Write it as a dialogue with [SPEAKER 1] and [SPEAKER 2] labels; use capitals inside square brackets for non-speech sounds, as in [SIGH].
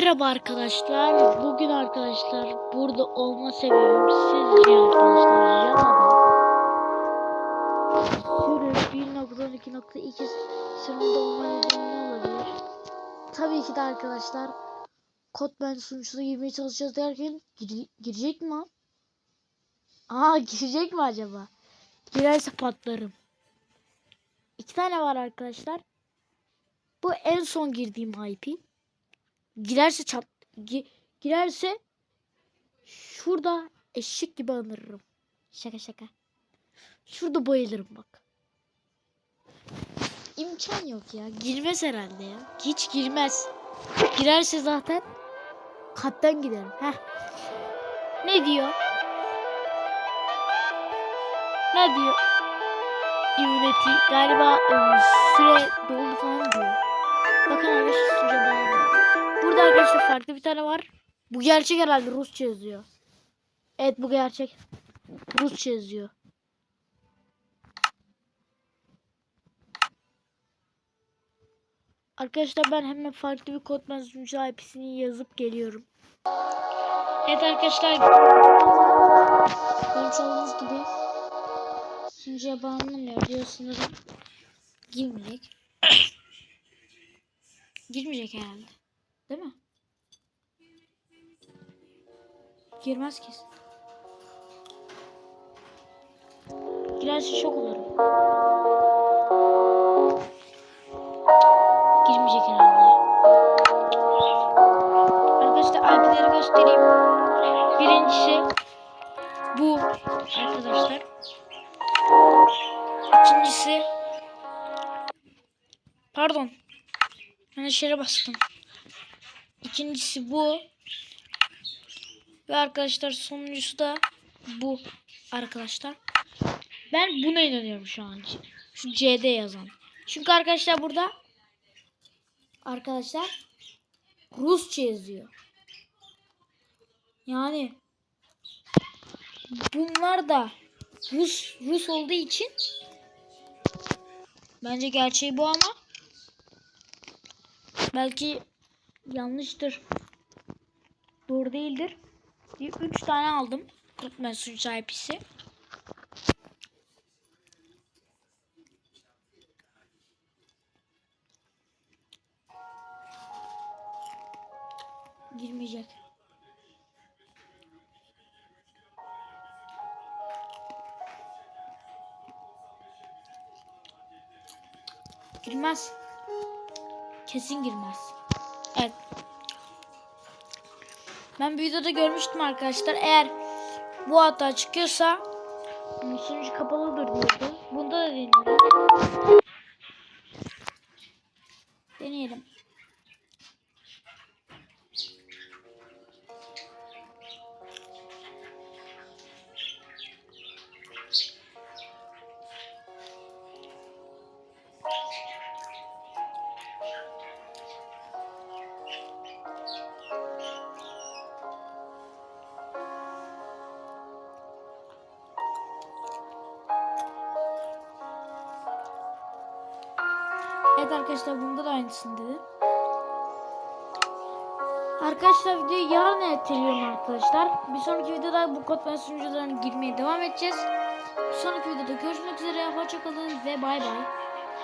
[SPEAKER 1] Merhaba arkadaşlar. Bugün arkadaşlar burada olma sebebim sizce arkadaşlar Jana'da sürü 1.12.2 sınırında olma nedeni ne olabilir? Tabii ki de arkadaşlar Kotman sunucusuna girmeye çalışacağız derken gir- girecek mi? Aa girecek mi acaba? Girerse patlarım. İki tane var arkadaşlar. Bu en son girdiğim IP. Girerse çat gi- girerse şurada eşek gibi anırırım. Şaka şaka. Şurada bayılırım bak. İmkan yok ya. Girmez herhalde ya. Hiç girmez. Girerse zaten kattan giderim. Heh. Ne diyor? Ne diyor? Üneti galiba ıı, süre doldu falan farklı bir tane var. Bu gerçek herhalde Rusça yazıyor. Evet bu gerçek. Rusça yazıyor. Arkadaşlar ben hemen farklı bir kod sunucu IP'sini yazıp geliyorum. Evet arkadaşlar. Olduğunuz gibi sunucuya bağlanmıyor diyor sanırım. Girmeyecek. [COUGHS] Girmeyecek herhalde. Değil mi? Girmez kesin. Girerse şok olurum. Girmeyecek herhalde. Arkadaşlar IP'leri göstereyim. Birincisi bu arkadaşlar. İkincisi pardon. Yanlış yere bastım. İkincisi bu. Ve arkadaşlar sonuncusu da bu arkadaşlar. Ben buna inanıyorum şu an. Şu C'de yazan. Çünkü arkadaşlar burada arkadaşlar Rusça yazıyor. Yani bunlar da Rus Rus olduğu için bence gerçeği bu ama belki yanlıştır. Doğru değildir. Bir üç tane aldım. Kurtman sunucu IP'si. Girmeyecek. Girmez. Kesin girmez. Evet. Ben bir videoda görmüştüm arkadaşlar. Eğer bu hata çıkıyorsa sunucu kapalıdır diyordu. Bunda da deneyelim. Deneyelim. Evet arkadaşlar bunda da aynısını dedi. Arkadaşlar videoyu yarın erteliyorum arkadaşlar. Bir sonraki videoda bu kod ben sunucularına girmeye devam edeceğiz. Bir sonraki videoda görüşmek üzere. Hoşçakalın ve bay bay.